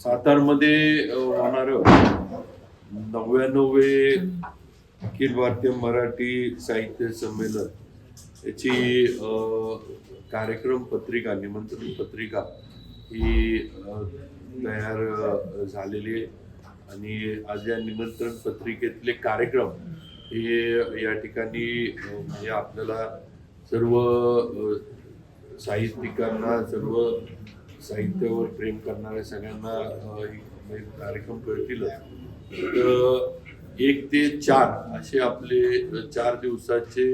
सातारमध्ये होणार नव्याण्णवे अखिल भारतीय मराठी साहित्य संमेलन. याची कार्यक्रम पत्रिका निमंत्रण पत्रिका ही तयार झालेली आहे. आणि आज या निमंत्रण पत्रिकेतले कार्यक्रम हे या ठिकाणी म्हणजे आपल्याला सर्व साहित्यिकांना सर्व साहित्यावर प्रेम करणाऱ्या सगळ्यांना म्हणजे कार्यक्रम कळतीलच. तर एक ते चार असे आपले चार दिवसाचे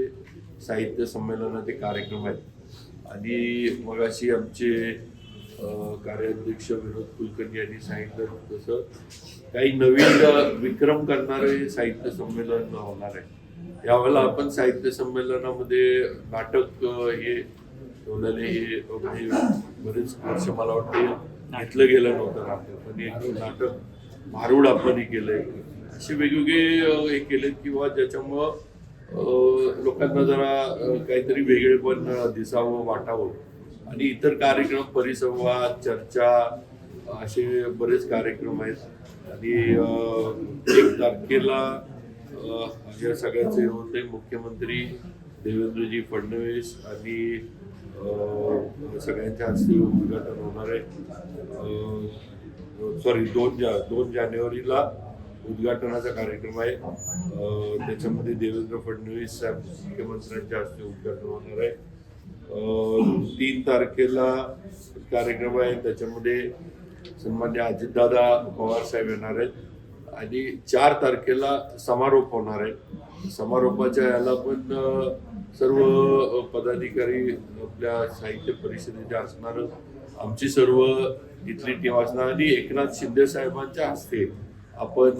साहित्य संमेलनाचे कार्यक्रम आहेत. आणि मग अशी आमचे कार्याध्यक्ष विनोद कुलकर्णी यांनी सांगितलं तसं काही नवीन विक्रम करणारे साहित्य संमेलन होणार आहे. यावेळेला आपण साहित्य संमेलनामध्ये नाटक हे ठेवलेले हे अ, बरेच वर्ष मला वाटते घेतलं गेलं नव्हतं नाटक पण एक नाटक भारूड आपण हे केलंय. असे वेगवेगळे हे केलेत किंवा ज्याच्यामुळं लोकांना जरा काहीतरी वेगळेपण दिसावं वाटावं. आणि इतर कार्यक्रम परिसंवाद चर्चा असे बरेच कार्यक्रम आहेत. आणि एक तारखेला या सगळ्याचे होते मुख्यमंत्री देवेंद्रजी फडणवीस आणि सगळ्यांच्या हस्ते उद्घाटन होणार आहे सॉरी दोन जा दोन जानेवारीला उद्घाटनाचा कार्यक्रम आहे त्याच्यामध्ये देवेंद्र फडणवीस साहेब मुख्यमंत्र्यांच्या हस्ते उद्घाटन होणार आहे तीन तारखेला कार्यक्रम आहे त्याच्यामध्ये सन्मान्य अजितदादा पवार साहेब येणार आहेत. आणि चार तारखेला समारोप होणार आहे. समारोपाच्या याला पण सर्व पदाधिकारी आपल्या साहित्य परिषदेचे असणार आमची सर्व इथली टीम असणार आणि एकनाथ शिंदे साहेबांच्या हस्ते आपण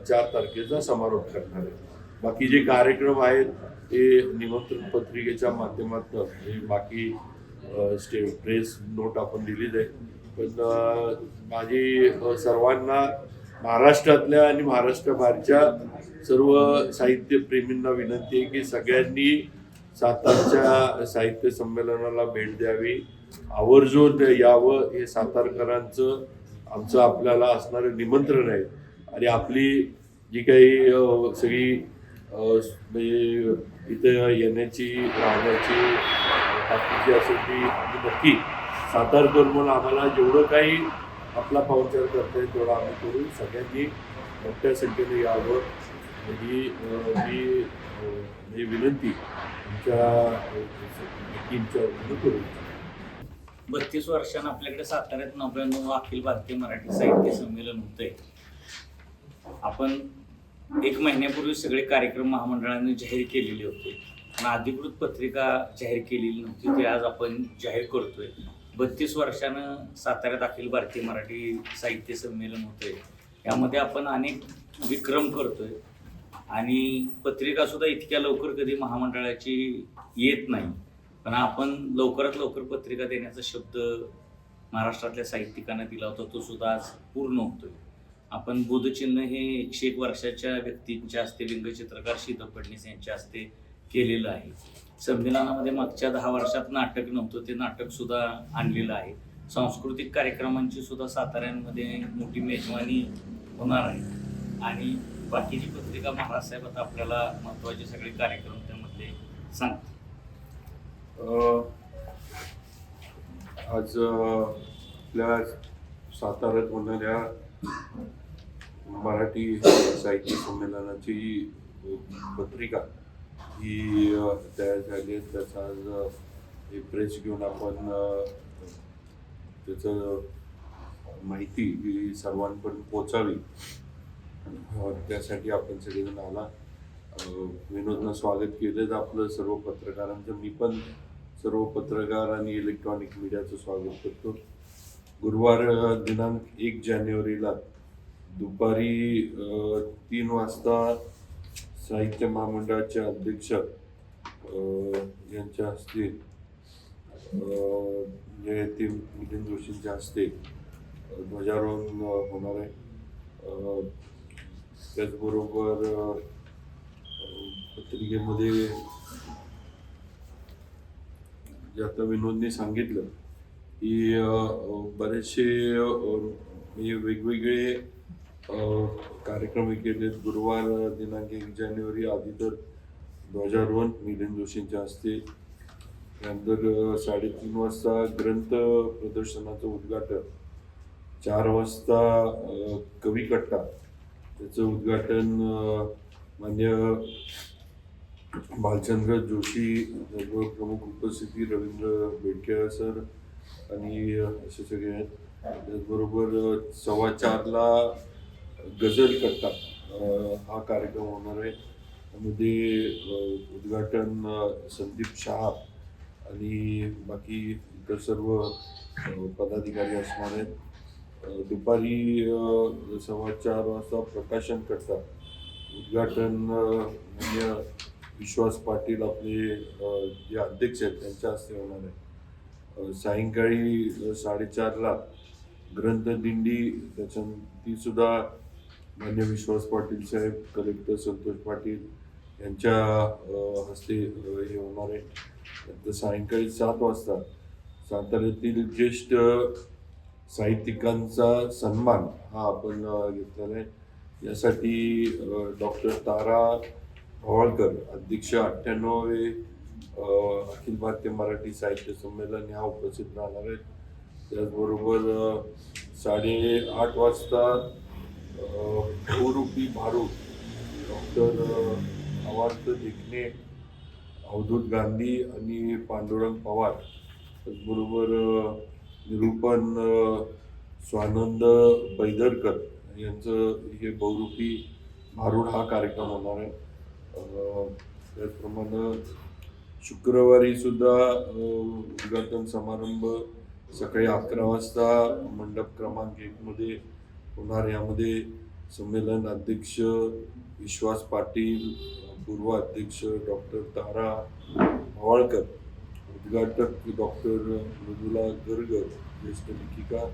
चार तारखेचा समारोप करणार आहे. बाकी जे कार्यक्रम आहेत ते निमंत्रण पत्रिकेच्या माध्यमातून बाकी स्टे प्रेस नोट आपण दिलीच आहे पण माझी सर्वांना महाराष्ट्रातल्या आणि महाराष्ट्राबाहेरच्या सर्व साहित्यप्रेमींना विनंती आहे की सगळ्यांनी सातारच्या साहित्य संमेलनाला भेट द्यावी. आवर्जून यावं हे सातारकरांचं आमचं आपल्याला असणारं निमंत्रण आहे. आणि आपली जी काही सगळी म्हणजे इथं येण्याची राहण्याची बाकीची असेल ती आम्ही नक्की सातारकर म्हणून आम्हाला जेवढं काही आपला पाहुणचार करता येईल तेवढा आम्ही करू सगळ्यांनी मोठ्या संख्येने यावं. ही मी म्हणजे विनंती टीमच्या वतीनं करू बत्तीस वर्षांना आपल्याकडे साताऱ्यात नव्याण्णव अखिल भारतीय मराठी साहित्य संमेलन होतंय. आपण एक महिन्यापूर्वी सगळे कार्यक्रम महामंडळाने जाहीर केलेले होते. आणि अधिकृत पत्रिका जाहीर केलेली नव्हती ते आज आपण जाहीर करतोय. बत्तीस वर्षानं साताऱ्यात अखिल भारतीय मराठी साहित्य संमेलन होतंय. यामध्ये आपण अनेक विक्रम करतोय. आणि पत्रिका सुद्धा इतक्या लवकर कधी महामंडळाची येत नाही. पण आपण लवकरात लवकर पत्रिका देण्याचा शब्द महाराष्ट्रातल्या साहित्यिकांना दिला होता तो सुद्धा आज पूर्ण होतोय. आपण बोधचिन्ह हे एकशे एक वर्षाच्या व्यक्तींच्या हस्ते व्यंगचित्रकार शीतल फडणीस यांच्या हस्ते केलेलं आहे. संमेलनामध्ये मागच्या दहा वर्षात नाटक नव्हतं ते नाटक सुद्धा आणलेलं आहे. सांस्कृतिक कार्यक्रमांची सुद्धा साताऱ्यांमध्ये मोठी मेजवानी होणार आहे. आणि बाकीची पत्रिका महाराज साहेब आता आपल्याला महत्त्वाचे सगळे कार्यक्रम त्यामधले सांग आज आपल्या साताऱ्यात होणाऱ्या मराठी साहित्य संमेलनाची पत्रिका ही तयार झाली आहे. त्याचा आज हे प्रेस घेऊन आपण त्याचं माहिती ही सर्वांपर्यंत पोचावी त्यासाठी आपण सगळेजण आला विनोदनं स्वागत केलंच आपलं सर्व पत्रकारांचं मी पण सर्व पत्रकार आणि इलेक्ट्रॉनिक मीडियाचं स्वागत करतो. गुरुवार दिनांक एक जानेवारीला दुपारी तीन वाजता साहित्य महामंडळाचे अध्यक्ष यांच्या हस्ते अ, जे ते नितीन जोशींच्या हस्ते ध्वजारोहण होणार आहे. त्याचबरोबर पत्रिकेमध्ये जे आता विनोदने सांगितलं की बरेचसे म्हणजे वेगवेगळे कार्यक्रम केले गुरुवार दिनांक एक जानेवारी आधी तर ध्वजारोहण मिलिंद जोशींच्या हस्ते. त्यानंतर साडेतीन वाजता ग्रंथ प्रदर्शनाचं उद्घाटन. चार वाजता कवी कट्टा. त्याचं उद्घाटन मान्य भालचंद्र जोशी प्रमुख उपस्थिती रवींद्र बेडके सर आणि असे सगळे आहेत. त्याचबरोबर सव्वा चारला गझल कट्टा हा कार्यक्रम होणार आहे. त्यामध्ये उद्घाटन संदीप शहा आणि बाकी इतर सर्व पदाधिकारी असणार आहेत. दुपारी सव्वा चार वाजता प्रकाशन करतात. उद्घाटन अ, म्हणजे विश्वास पाटील आपले जे अध्यक्ष आहेत त्यांच्या हस्ते होणार आहे. सायंकाळी साडेचारला ग्रंथदिंडी त्याच्या ती सुद्धा मान्य विश्वास पाटील साहेब कलेक्टर संतोष पाटील यांच्या हस्ते हे होणार आहे. नंतर सायंकाळी सात वाजता साताऱ्यातील ज्येष्ठ साहित्यिकांचा सन्मान हा आपण घेतलेला आहे. यासाठी डॉक्टर तारा भवाळकर अध्यक्ष अठ्ठ्याण्णवे अखिल भारतीय मराठी साहित्य संमेलन ह्या उपस्थित राहणार आहेत. त्याचबरोबर साडेआठ वाजता अ, बहुरूपी भारूड डॉक्टर अवांत देखणे अवधूत गांधी आणि पांडुरंग पवार त्याचबरोबर निरूपण स्वानंद बैदरकर यांचं हे बहुरूपी भारूड हा कार्यक्रम होणार आहे. त्याचप्रमाणे शुक्रवारी सुद्धा उद्घाटन समारंभ सकाळी अकरा वाजता मंडप क्रमांक एकमध्ये होणार यामध्ये संमेलन अध्यक्ष विश्वास पाटील पूर्व अध्यक्ष डॉक्टर तारा भवाळकर उद्घाटक डॉक्टर मृदुला गर्ग ज्येष्ठ लेखिका.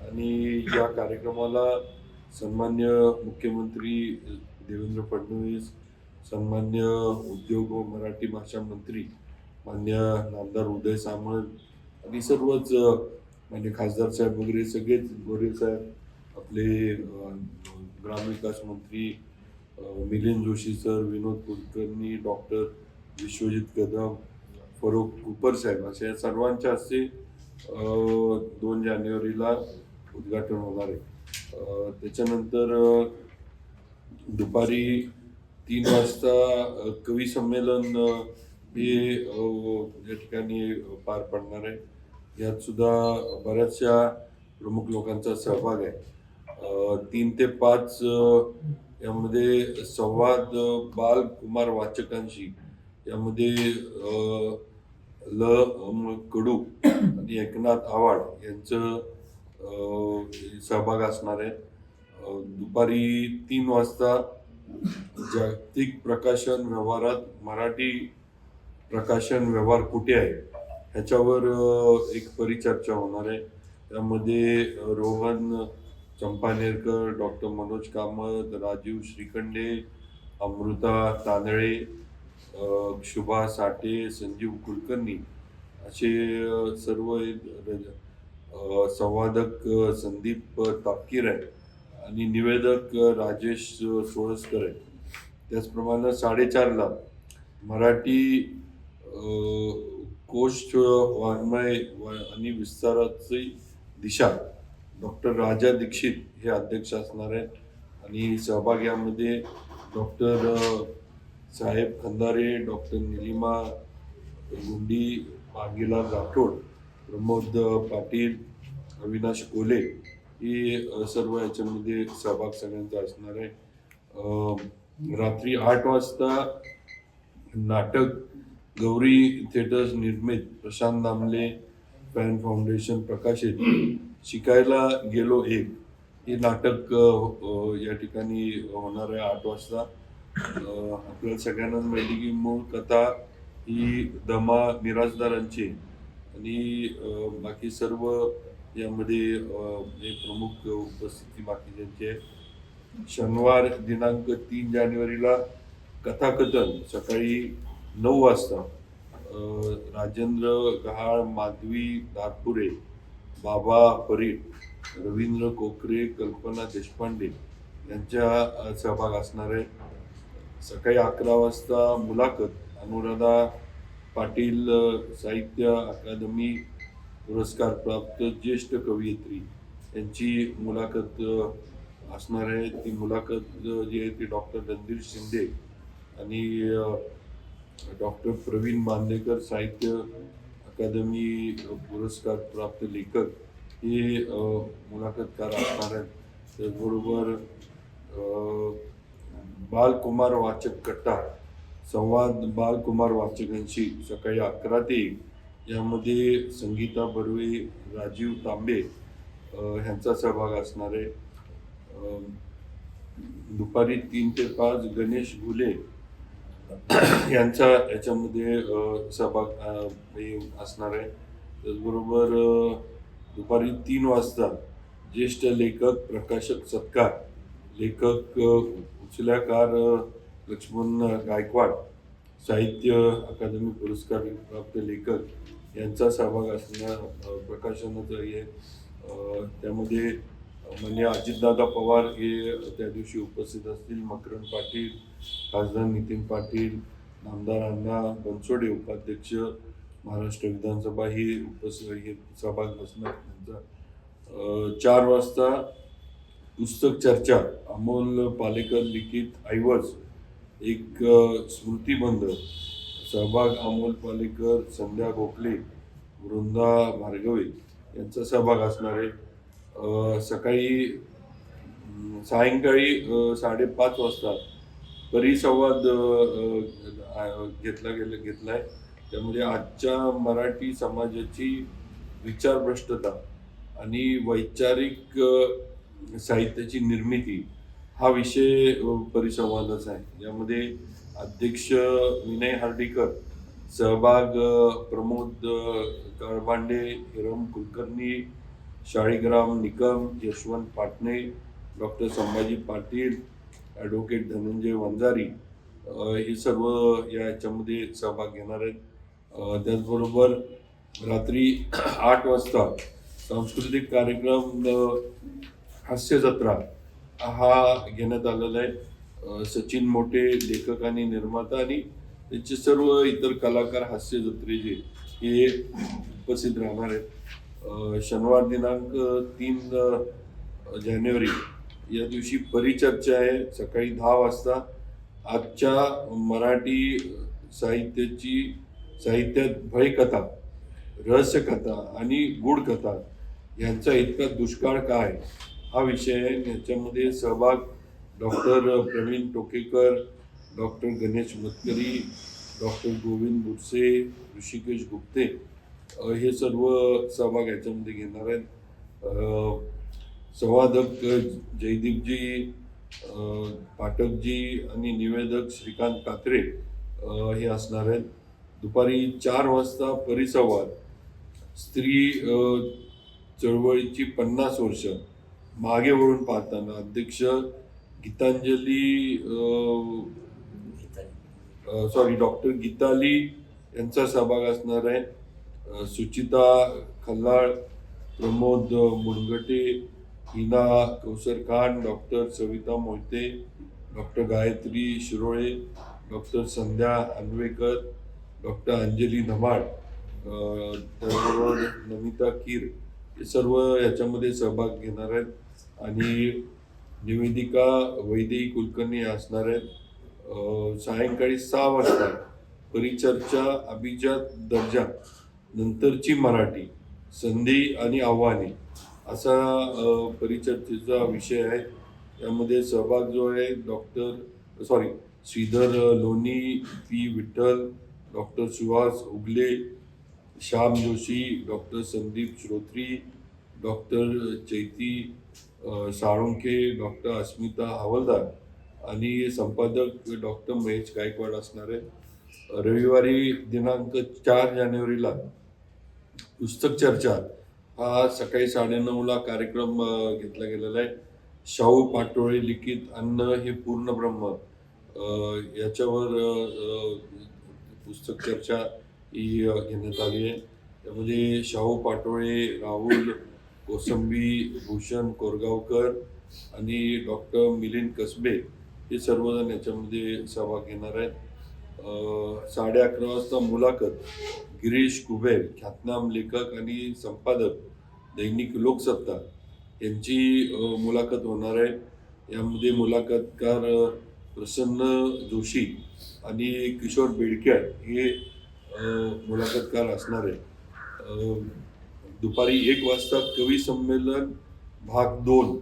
आणि या कार्यक्रमाला सन्मान्य मुख्यमंत्री देवेंद्र फडणवीस सन्मान्य उद्योग व मराठी भाषा मंत्री मान्य नामदार उदय सामंत आणि सर्वच मान्य खासदार साहेब वगैरे सगळेच गोरे साहेब आपले ग्रामविकास मंत्री मिलिंद जोशी सर विनोद कुलकर्णी डॉक्टर विश्वजित कदम फरोक कुपर साहेब अशा या सर्वांच्या हस्ते दोन जानेवारीला उद्घाटन होणार आहे. त्याच्यानंतर दुपारी तीन वाजता कवी संमेलन हे या ठिकाणी पार पडणार आहे. यात सुद्धा बऱ्याचशा प्रमुख लोकांचा सहभाग आहे. तीन ते पाच यामध्ये संवाद बाल कुमार वाचकांशी यामध्ये ल म कडू आणि एकनाथ आव्हाड यांचं सहभाग असणार आहे. दुपारी तीन वाजता जागतिक प्रकाशन व्यवहारात मराठी प्रकाशन व्यवहार कुठे आहे? ह्याच्यावर एक परिचर्चा होणार आहे. त्यामध्ये रोहन चंपानेरकर डॉक्टर मनोज कामत राजीव श्रीखंडे अमृता तांदळे शुभा साठे संजीव कुलकर्णी असे सर्व संवादक संदीप तापकीर आहे आणि निवेदक राजेश सोळसकर आहे त्याचप्रमाणे साडेचारला मराठी कोश वाङ्मय व- आणि विस्ताराची दिशा डॉक्टर राजा दीक्षित हे अध्यक्ष असणार आहेत. आणि सहभाग यामध्ये डॉक्टर साहेब खंदारे डॉक्टर निलिमा गुंडी मांगीलाल राठोड प्रमोद पाटील अविनाश कोले हे सर्व याच्यामध्ये सहभाग सगळ्यांचा असणार आहे. रात्री आठ वाजता नाटक गौरी थिएटर्स निर्मित प्रशांत दामले फॅन फाउंडेशन प्रकाशित शिकायला गेलो एक. हे नाटक या ठिकाणी होणार आहे आठ वाजता. आपल्याला सगळ्यांनाच माहिती की मूळ कथा ही दमा मिराजदारांची आणि बाकी सर्व यामध्ये प्रमुख उपस्थिती बाकीच्यांची आहे. शनिवार दिनांक तीन जानेवारीला कथाकथन सकाळी नऊ वाजता राजेंद्र गहाळ माधवी दारपुरे बाबा परीट रवींद्र कोकरे कल्पना देशपांडे यांच्या सहभाग असणार आहे. सकाळी अकरा वाजता मुलाखत. अनुराधा पाटील साहित्य अकादमी पुरस्कार प्राप्त ज्येष्ठ कवयित्री यांची मुलाखत असणार आहे. ती मुलाखत जी आहे ती डॉक्टर रणधीर शिंदे आणि डॉक्टर प्रवीण बांदेकर साहित्य अकादमी पुरस्कार प्राप्त लेखक हे मुलाखतकार असणार आहेत. त्याचबरोबर बालकुमार वाचक कट्टा संवाद बालकुमार वाचकांशी सकाळी अकरा ते यामध्ये संगीता बर्वे राजीव तांबे ह्यांचा सहभाग असणार आहे. दुपारी तीन ते पाच गणेश घुले यांचा याच्यामध्ये सहभाग असणार आहे. त्याचबरोबर दुपारी तीन वाजता ज्येष्ठ लेखक प्रकाशक सत्कार. लेखक शिलाकार लक्ष्मण गायकवाड साहित्य अकादमी पुरस्कार प्राप्त लेखक यांचा सहभाग असणार प्रकाशनाचं हे त्यामध्ये म्हणजे अजितदादा पवार हे त्या दिवशी उपस्थित असतील मकरण पाटील खासदार नितीन पाटील नामदार अण्णा बनसोडे उपाध्यक्ष महाराष्ट्र विधानसभा ही उपस्थित हे सहभाग असणार त्यांचा. चार वाजता पुस्तक चर्चा अमोल पालेकर लिखित ऐवज एक स्मृतिबंध सहभाग अमोल पालेकर संध्या गोखले वृंदा भार्गवे यांचा सहभाग असणार आहे. सकाळी सायंकाळी साडेपाच वाजता परिसंवाद घेतला गेला घेतला आहे त्यामध्ये आजच्या मराठी समाजाची विचारभ्रष्टता आणि वैचारिक साहित्याची निर्मिती हा विषय परिसंवादच परिसंवादाचा आहे. यामध्ये अध्यक्ष विनय हार्डीकर सहभाग प्रमोद कळबांडे हिरम कुलकर्णी शाळीग्राम निकम यशवंत पाटणे डॉक्टर संभाजी पाटील ॲडव्होकेट धनंजय वंजारी हे सर्व या याच्यामध्ये सहभाग घेणार आहेत. त्याचबरोबर रात्री आठ वाजता सांस्कृतिक कार्यक्रम हास्य जत्रा हा घेण्यात आलेला आहे. सचिन मोठे लेखक आणि निर्माता आणि त्यांचे सर्व इतर कलाकार हास्य जत्रेचे हे उपस्थित राहणार आहेत. शनिवार दिनांक तीन जानेवारी या दिवशी परिचर्चा आहे. सकाळी दहा वाजता आजच्या मराठी साहित्याची साहित्यात भयकथा रहस्यकथा आणि गूढकथा यांचा इतका दुष्काळ काय? हा विषय आहे याच्यामध्ये सहभाग doctor Pravin Tokekar doctor Ganesh Matkari doctor Govind Burse Hrishikesh Gupte हे सर्व सहभाग याच्यामध्ये घेणार आहेत. संवादक जयदीपजी पाठकजी आणि निवेदक श्रीकांत कात्रे हे असणार आहेत. दुपारी चार वाजता परिसंवाद. स्त्री चळवळीची पन्नास वर्ष. मागे वळून पाहताना अध्यक्ष गीतांजली सॉरी डॉक्टर गीताली यांचा सहभाग असणार आहे. Suchita Khallal Pramod Mungate Hina Kausar Khan doctor Savita Mohite doctor Gayatri Shirole doctor Sandhya Anvekar doctor Anjali Dhamad त्याचबरोबर नमिता कीर हे सर्व याच्यामध्ये सहभाग घेणार आहेत. आणि निवेदिका वैदेही कुलकर्णी असणार आहेत. सायंकाळी सहा वाजता परिचर्चा अभिजात दर्जा नंतरची मराठी संधी आणि आव्हाने असा परिचर्चेचा विषय आहे. यामध्ये सहभाग जो आहे doctor sorry Shridhar Loni P Vitthal doctor Suhas Ugale Shyam Joshi doctor Sandeep Shrotri doctor Chaiti Salunkhe doctor Asmita Havaldar आणि संपादक डॉक्टर महेश गायकवाड असणार आहे रविवारी दिनांक चार जानेवारीला पुस्तक चर्चा हा सकाळी साडेनऊला कार्यक्रम घेतला गेलेला आहे. शाहू पाटोळे लिखित अन्न हे पूर्ण ब्रह्म याच्यावर पुस्तक चर्चा ही घेण्यात आली आहे. त्यामध्ये शाहू पाटोळे राहुल कोसंबी भूषण कोरगावकर आणि डॉक्टर मिलिंद कसबे हे सर्वजण याच्यामध्ये सहभाग घेणार आहेत. साडे अकरा वाजता मुलाखत गिरीश कुबेर ख्यातनाम लेखक आणि संपादक दैनिक लोकसत्ता यांची मुलाखत होणार आहे. यामध्ये मुलाखतकार प्रसन्न जोशी आणि किशोर बेडकर हे मुलाखतकार असणार आहे. दुपारी एक वाजता कवी संमेलन भाग दोन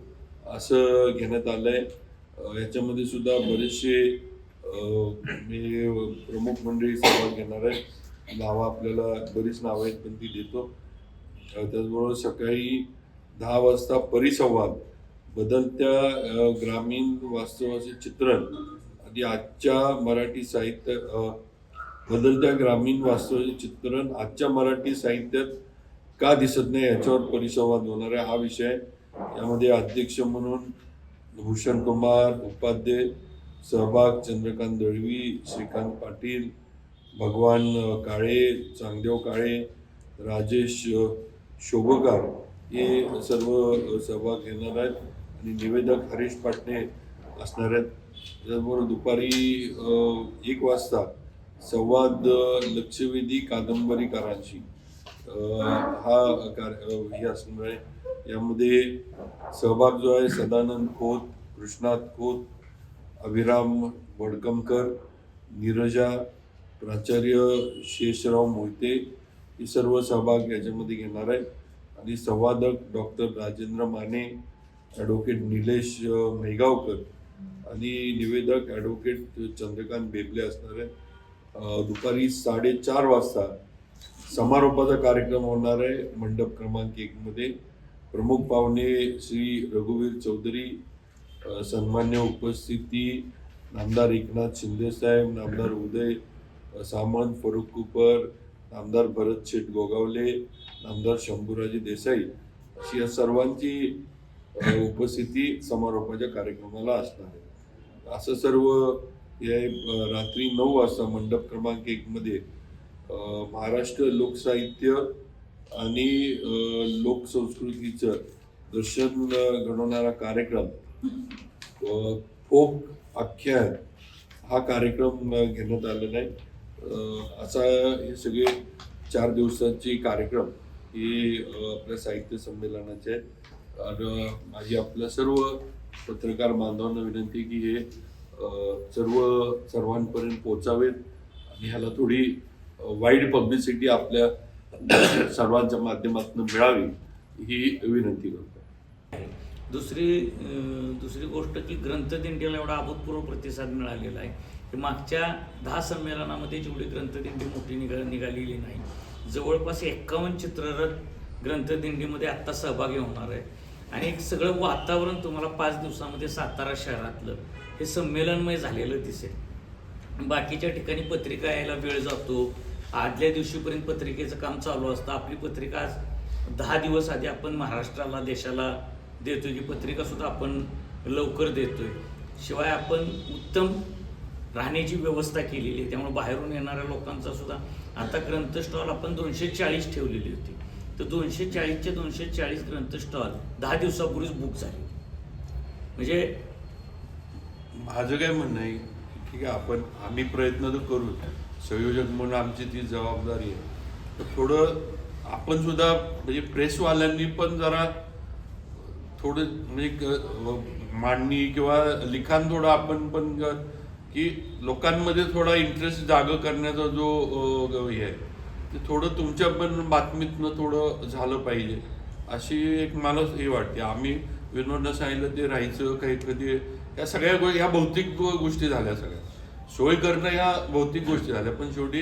असं घेण्यात आलं आहे याच्यामध्ये सुद्धा बरेचसे मी प्रमुख मंडळी सहभाग घेणार आहे. नावं आपल्याला बरीच नावं आहेत पण ती देतो. त्याचबरोबर सकाळी दहा वाजता परिसंवाद बदलत्या ग्रामीण वास्तवाचे चित्रण आणि आजच्या मराठी साहित्य बदलत्या ग्रामीण वास्तवाचे चित्रण आजच्या मराठी साहित्यात का दिसत नाही याच्यावर परिसंवाद होणार आहे. हा विषय यामध्ये अध्यक्ष म्हणून भूषण कुमार उपाध्ये सहभाग चंद्रकांत दळवी श्रीकांत पाटील भगवान काळे चांगदेव काळे राजेश शोभकार हे सर्व सहभाग घेणार आहेत आणि निवेदक हरीश पाटणे असणार आहेत. त्याचबरोबर दुपारी एक वाजता संवाद लक्षवेधी कादंबरीकारांशी. हा कार्य हे असणार आहे. यामध्ये सहभाग जो आहे सदानंद खोत कृष्णात खोत अभिराम वडकमकर नीरजा प्राचार्य शेषराव मोहिते हे सर्व सहभाग याच्यामध्ये घेणार आहे. आणि संवादक डॉक्टर राजेंद्र माने ॲडव्होकेट निलेश मेगावकर आणि निवेदक ॲडव्होकेट चंद्रकांत बेबले असणार आहे दुपारी साडेचार वाजता समारोपाचा कार्यक्रम होणार आहे. मंडप क्रमांक एकमध्ये प्रमुख पाहुणे श्री रघुवीर चौधरी सन्मान्य उपस्थिती नामदार एकनाथ शिंदेसाहेब नामदार उदय सामंत फरुख कुपर नामदार भरत शेठ गोगावले नामदार शंभूराजे देसाई अशी या सर्वांची उपस्थिती समारोपाच्या कार्यक्रमाला असणार आहे. असं सर्व हे रात्री नऊ वाजता मंडप क्रमांक एकमध्ये महाराष्ट्र लोकसाहित्य आणि लोकसंस्कृतीचं दर्शन घडवणारा कार्यक्रम फोक आख्यान हा कार्यक्रम घेण्यात आलेला आहे. असा हे सगळे चार दिवसांचे कार्यक्रम हे आपल्या साहित्य संमेलनाचे आहेत. आणि माझी आपल्या सर्व पत्रकार बांधवांना विनंती की हे सर्व सर्वांपर्यंत पोचावेत आणि ह्याला थोडी वाईड पब्लिसिटी आपल्या सर्वांच्या माध्यमातून मिळावी ही विनंती करतो दुसरी दुसरी गोष्ट की ग्रंथदिंडीला एवढा अभूतपूर्व प्रतिसाद मिळालेला आहे. की मागच्या दहा संमेलनामध्ये जेवढी ग्रंथदिंडी मोठी निघा निघालेली नाही जवळपास एक्कावन्न चित्ररथ ग्रंथदिंडीमध्ये आत्ता सहभागी होणार आहे. आणि एक सगळं वातावरण तुम्हाला पाच दिवसामध्ये सातारा शहरातलं हे संमेलनमय झालेलं दिसेल. बाकीच्या ठिकाणी पत्रिका यायला वेळ जातो. आदल्या दिवशीपर्यंत पत्रिकेचं काम चालू असतं. आपली पत्रिका आज दहा दिवस आधी आपण महाराष्ट्राला देशाला देतोय. की पत्रिकासुद्धा आपण लवकर देतोय. शिवाय आपण उत्तम राहण्याची व्यवस्था केलेली आहे. त्यामुळे बाहेरून येणाऱ्या लोकांचा सुद्धा आता ग्रंथ स्टॉल आपण दोनशे चाळीस ठेवलेली होती. तर दोनशे चाळीसचे दोनशे चाळीस ग्रंथ स्टॉल दहा दिवसापूर्वीच बुक झाले. म्हणजे माझं काय म्हणणं आहे की आपण आम्ही प्रयत्न तर करू संयोजक म्हणून आमची ती जबाबदारी आहे. तर थोडं आपण सुद्धा म्हणजे प्रेसवाल्यांनी पण जरा थोडं म्हणजे मांडणी किंवा लिखाण थोडं आपण पण की लोकांमध्ये थोडा इंटरेस्ट जाग करण्याचा जो हे आहे ते थोडं तुमच्या पण बातमीतनं थोडं झालं पाहिजे. अशी एक मला हे वाटते. आम्ही विनोदनं सांगितलं ते राहायचं काही कधी या सगळ्या गो ह्या भौतिक गोष्टी झाल्या सगळ्या. सोय करणं ह्या भौतिक गोष्टी झाल्या. पण शेवटी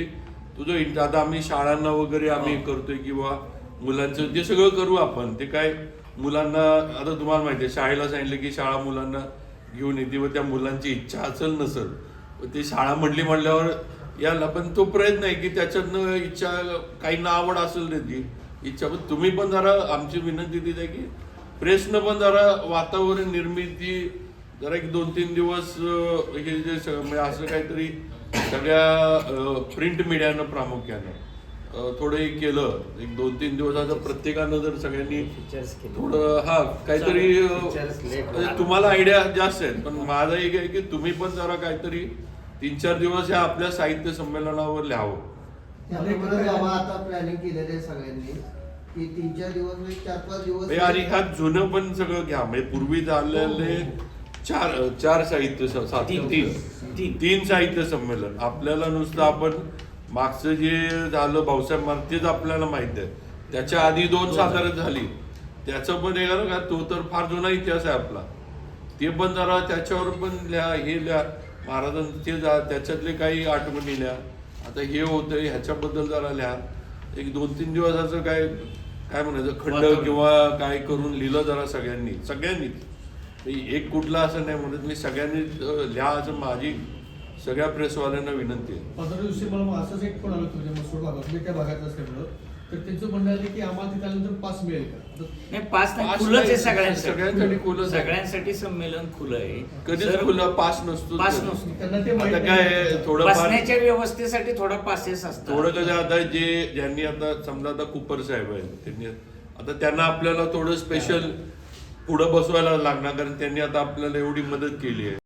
तुझं इंट आता आम्ही शाळांना वगैरे आम्ही करतोय किंवा मुलांचं ते सगळं करू आपण ते काय मुलांना आता तुम्हाला माहिती आहे शाळेला सांगितलं की शाळा मुलांना घेऊन येते व त्या मुलांची इच्छा असेल नसेल ते शाळा म्हणली म्हणल्यावर याला पण तो प्रयत्न आहे की त्याच्यातनं इच्छा काहींना आवड असेल त्याची इच्छा. पण तुम्ही पण जरा आमची विनंती तिथे आहे की प्रेसनं पण जरा वातावरण निर्मिती जरा एक दोन तीन दिवस अं, हे जे स- म्हणजे असं काहीतरी सगळ्या प्रिंट मीडियानं प्रामुख्यानं अं, थोडं हे केलं. एक दोन तीन दिवसाचं प्रत्येकानं जर सगळ्यांनी फीचर्स केले. थोडं हा काहीतरी अं, Features late म्हणजे तुम्हाला आयडिया जास्त आहे पण माझं एक आहे की तुम्ही पण जरा काहीतरी तीन चार दिवस या आपल्या साहित्य संमेलनावर लिहावं. बाबा आता प्लॅनिंग केलेलं आहे सगळ्यांनी की तीन चार दिवस म्हणजे चार पाच दिवस म्हणजे आणि ह्यात जुनं पण सगळं घ्या. म्हणजे पूर्वी झालेले चार चार साहित्य स- तीन. तीन तीन. तीन साहित्य संमेलन. आपल्याला नुसतं आपण मागचं जे झालं भाऊसाहेब मार्ग तेच आपल्याला माहीत आहे. त्याच्या आधी दोन सातारा झाली. त्याचं पण एक का तो तर फार जुना इतिहास आहे आपला. ते पण जरा त्याच्यावर पण लिहा हे लिहा महाराजांचं ते जा त्याच्यातले काही आठवणी लिहा आता हे होतं ह्याच्याबद्दल जरा लिहा एक दोन तीन दिवसाचं काय काय म्हणायचं खंड वातावरण. किंवा काय करून लिहिलं जरा सगळ्यांनी सगळ्यांनीच. एक कुठला असं नाही म्हणत मी सगळ्यांनी लिहा असं माझी सगळ्या प्रेसवाल्यांना विनंती आहे. पंधरा दिवशी मला असंच एक फोन आला तुझ्या मसूर भागात मी त्या भागात असल्यामुळं तर त्यांचं म्हणणं आहे की आम्हाला तिथे आल्यानंतर पास मिळेल का? तर नाही पाच नाही पाच खुलंच आहे नाही, सगळ्यांसाठी सगळ्यांसाठी खुलंच आहे. सगळ्यांसाठी संमेलन खुलं आहे. कधीच सर, खुलं पास नसतो पास नसतो. त्यांना ते माहीत आता काय नाही. आहे, थोडंफार बसण्याच्या व्यवस्थेसाठी थोडा पासेस थोडं कसं आता जे ज्यांनी आता समजा आता कुपर साहेब आहेत त्यांनी आता त्यांना आपल्याला थोडं स्पेशल पुढं बसवायला लागणार कारण त्यांनी आता आपल्याला एवढी मदत केली आहे.